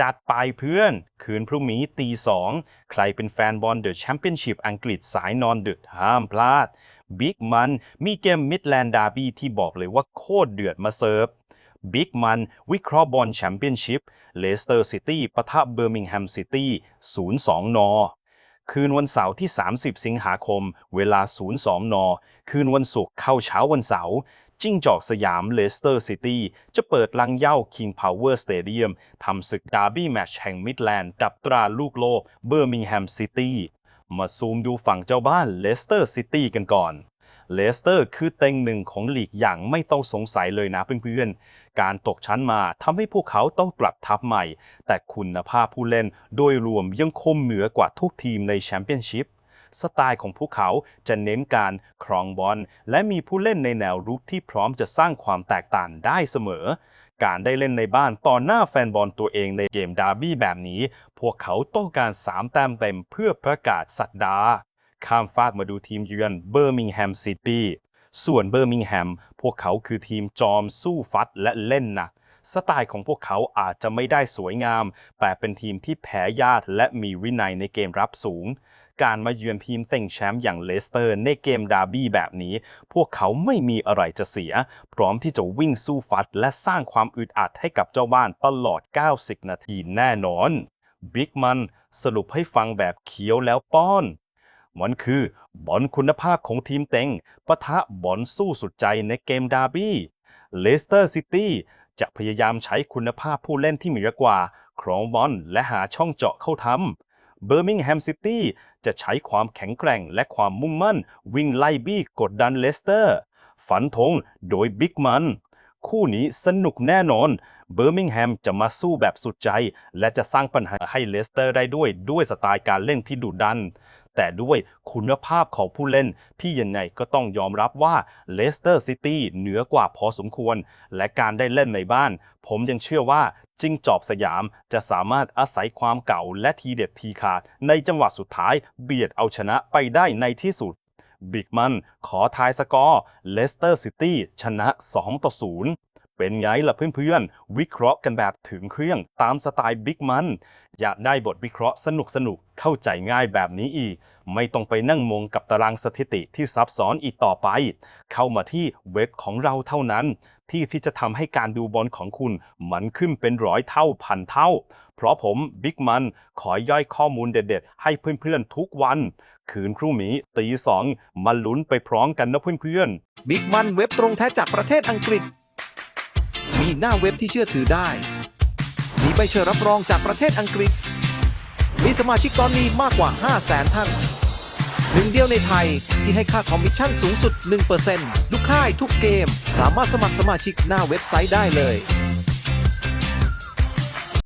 จัดไปเพื่อน คืนพรุ่งนี้ตีสองใครเป็นแฟนบอลเดอะแชมเปี้ยนชิพอังกฤษสายนอนดึกห้ามพลาดบิ๊กมันมีเกมมิดแลนด์ดาร์บี้ที่บอกเลยว่าโคตรเดือดมาเซิร์ฟบิ๊กมันวิเคราะห์บอลแชมเปี้ยนชิพเลสเตอร์ซิตี้ปะทะเบอร์มิงแฮมซิตี้ 0-2 น คืนวันเสาร์ที่ 30 สิงหาคม เวลา 02 น คืนวันศุกร์เข้าเช้าวันเสาร์จิ้งจอกสยามเลสเตอร์ซิตี้จะเปิดลังเย้า King Power Stadium ทำศึกดาร์บี้แมตช์แห่งมิดแลนด์กับตราลูกโลกเบอร์มิงแฮมซิตี้มาซูมดูฝั่งเจ้าบ้านเลสเตอร์ซิตี้กันก่อน เลสเตอร์คือเต็งหนึ่งของลีกอย่างไม่ต้องสงสัยเลยนะเพื่อนๆ การตกชั้นมาทำให้พวกเขาต้องปรับทัพใหม่ แต่คุณภาพผู้เล่นโดยรวมยังคงเหนือกว่าทุกทีมในแชมเปี้ยนชิพสไตล์ของพวกเขาจะเน้นการครองบอลและมีผู้เล่นในแนวรุกที่พร้อมจะสร้างความแตกต่างได้เสมอ การได้เล่นในบ้านต่อหน้าแฟนบอลตัวเองในเกมดาร์บี้แบบนี้ พวกเขาต้องการ 3 แต้มเต็มเพื่อประกาศสัตดา ข้ามฟากมาดูทีมเยือนเบอร์มิงแฮมซิตี้ส่วนเบอร์มิงแฮมพวกเขาคือทีมจอมสู้ฟัดและเล่นหนักสไตล์ของพวกเขาอาจจะไม่ได้สวยงาม แต่เป็นทีมที่แพ้ยากและมีวินัยในเกมรับสูง การมาเยือนทีมเต็งแชมป์อย่างเลสเตอร์ในเกมดาร์บี้แบบนี้ พวกเขาไม่มีอะไรจะเสีย พร้อมที่จะวิ่งสู้ฟัด และสร้างความอึดอัดให้กับเจ้าบ้านตลอด 90 นาทีแน่นอน บิ๊กมันสรุปให้ฟังแบบเคี้ยวแล้วป้อน มันคือบอลคุณภาพของทีมเต็งปะทะบอลสู้สุดใจในเกมดาร์บี้เลสเตอร์ซิตี้จะพยายามใช้คุณภาพผู้เล่นที่เหนือกว่า ครองบอลและหาช่องเจาะเข้าทำเบอร์มิงแฮมซิตี้จะใช้ความแข็งแกร่งและความมุ่งมั่น วิ่งไล่บี้กดดันเลสเตอร์ ฝันธงโดยบิ๊กมันคู่นี้สนุกแน่นอน เบอร์มิงแฮมจะมาสู้แบบสุดใจ และจะสร้างปัญหาให้เลสเตอร์ได้ด้วยด้วยสไตล์การเล่นที่ดุดัน แต่ด้วยคุณภาพของผู้เล่นพี่ยังไงก็ต้องยอมรับว่าเลสเตอร์ซิตี้เหนือกว่าพอสมควร และการได้เล่นในบ้าน ผมยังเชื่อว่าจิงจอบสยามจะสามารถอาศัยความเก่าและทีเด็ดทีขาด ในจังหวะสุดท้ายเบียดเอาชนะไปได้ในที่สุดบิ๊กมันขอทายสกอร์เลสเตอร์ซิตี้ชนะ 2 ต่อ 0 เป็นไงล่ะเพื่อนๆ วิเคราะห์กันแบบถึงเครื่องตามสไตล์บิ๊กมัน อยากได้บทวิเคราะห์สนุกๆเข้าใจง่ายแบบนี้อีก ไม่ต้องไปนั่งมงกับตารางสถิติที่ซับซ้อนอีกต่อไป เข้ามาที่เว็บของเราเท่านั้น ที่ที่จะทำให้การดูบอลของคุณมันขึ้นเป็นร้อยเท่าพันเท่า เพราะผมบิ๊กมันขอย่อยข้อมูลเด็ดๆ ให้เพื่อนๆทุกวัน คืนพรุ่งนี้ตีสองมาลุ้นไปพร้อมกันนะเพื่อนๆบิ๊กมันเว็บตรงแท้จากประเทศอังกฤษ มีหน้าเว็บที่เชื่อถือได้ มีใบเชิญรับรองจากประเทศอังกฤษ มีสมาชิกตอนนี้มากกว่า 5 0 0แสนท่าน หนึ่งเดียวในไทยที่ให้ค่าคอมมิชชั่นสูงสุด1%ลูกค่ายทุกเกม สามารถสมัครสมาชิกหน้าเว็บไซต์ได้เลย